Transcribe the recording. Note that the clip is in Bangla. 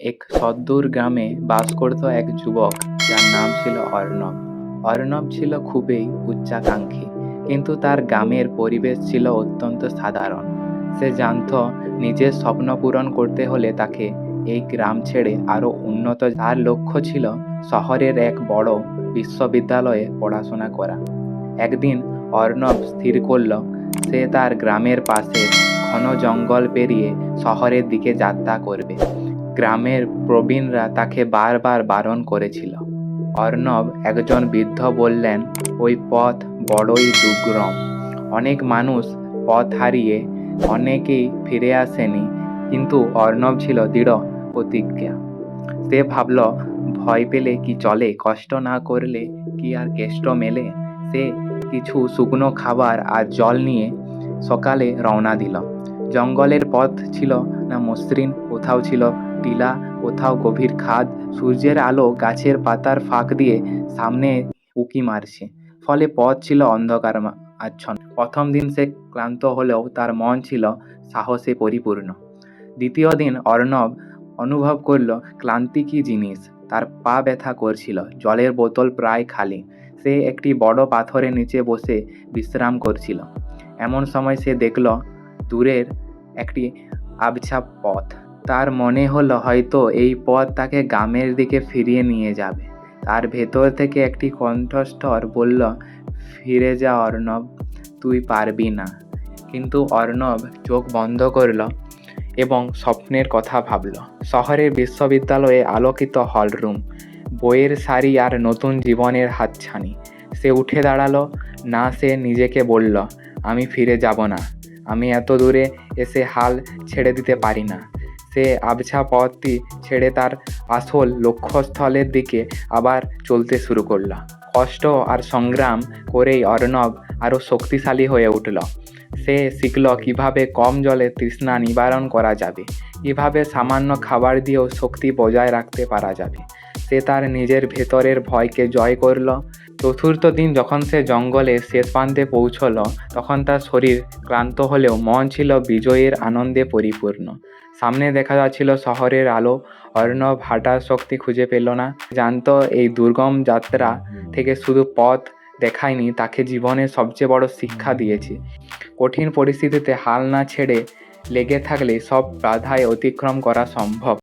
এক সদ্দূর গ্রামে বাস করত এক যুবক, যার নাম ছিল অর্ণব। অর্ণব ছিল খুবই উচ্চাকাঙ্ক্ষী, কিন্তু তার গ্রামের পরিবেশ ছিল অত্যন্ত সাধারণ। সে জানত নিজের স্বপ্ন পূরণ করতে হলে তাকে এই গ্রাম ছেড়ে আরও উন্নত তার লক্ষ্য ছিল শহরের এক বড় বিশ্ববিদ্যালয়ে পড়াশোনা করা। একদিন অর্ণব স্থির করল, সে তার গ্রামের পাশে ঘন জঙ্গল পেরিয়ে শহরের দিকে যাত্রা করবে। গ্রামের প্রবীণরা তাকে বারবার বারণ করেছিল। অর্ণব একজন বৃদ্ধ বললেন, ওই পথ বড়ই দুর্গম। অনেক মানুষ পথ হারিয়ে অনেকেই ফিরে আসেনি, কিন্তু অর্ণব ছিল দৃঢ় প্রতিজ্ঞা। সে ভাবল, ভয় পেলে কি চলে? কষ্ট না করলে কি আর কেষ্ট মেলে? সে কিছু শুকনো খাবার আর জল নিয়ে সকালে রওনা দিল। জঙ্গলের পথ ছিল না মসৃণ, কোথাও ছিল টিলা, কোথাও গভীর খাদ, সূর্যের আলো গাছের পাতার ফাঁক দিয়ে সামনে উঁকি মারছে। ফলে পথ ছিল অন্ধকার আচ্ছন্ন প্রথম দিন সে ক্লান্ত হলেও তার মন ছিল সাহসে পরিপূর্ণ। দ্বিতীয় দিন অর্ণব অনুভব করল, ক্লান্তি কী জিনিস? তার পা ব্যথা করছিল, জলের বোতল প্রায় খালি। সে একটি বড় পাথরের নিচে বসে বিশ্রাম করছিল। এমন সময় সে দেখল, দূরের একটি আবছা পথ। তার মনে হলো হয়তো এই পথ তাকে গ্রামের দিকে ফিরিয়ে নিয়ে যাবে। তার ভেতর থেকে একটি কণ্ঠস্বর বলল, ফিরে যা অর্ণব, তুই পারবি না। কিন্তু অর্ণব চোখ বন্ধ করল এবং স্বপ্নের কথা ভাবল। শহরের বিশ্ববিদ্যালয়ে আলোকিত হলরুম, বইয়ের সারি আর নতুন জীবনের হাতছানি। সে উঠে দাঁড়াল, না সে নিজেকে বলল, আমি ফিরে যাব না। আমি এত দূরে এসে হাল ছেড়ে দিতে পারি না। সে আবছা পথটি ছেড়ে তার আসল লক্ষ্যস্থলের দিকে আবার চলতে শুরু করল। কষ্ট আর সংগ্রাম করেই অর্ণব আরও শক্তিশালী হয়ে উঠল। সে শিখল কীভাবে কম জলে তৃষ্ণা নিবারণ করা যাবে, কীভাবে সামান্য খাবার দিয়েও শক্তি বজায় রাখতে পারা যাবে। সে তার নিজের ভেতরের ভয়কে জয় করল। চতুর্থ দিন যখন সে জঙ্গলে শেষ প্রান্তে পৌঁছলো, তখন তার শরীর ক্লান্ত হলেও মন ছিল বিজয়ের আনন্দে পরিপূর্ণ। সামনে দেখা যাচ্ছিল শহরের আলো। অর্ণব হাঁটার শক্তি খুঁজে পেল না। জানতো এই দুর্গম যাত্রা থেকে শুধু পথ দেখায়নি, তাকে জীবনের সবচেয়ে বড় শিক্ষা দিয়েছে। কঠিন পরিস্থিতিতে হাল না ছেড়ে লেগে থাকলে সব বাধায় অতিক্রম করা সম্ভব।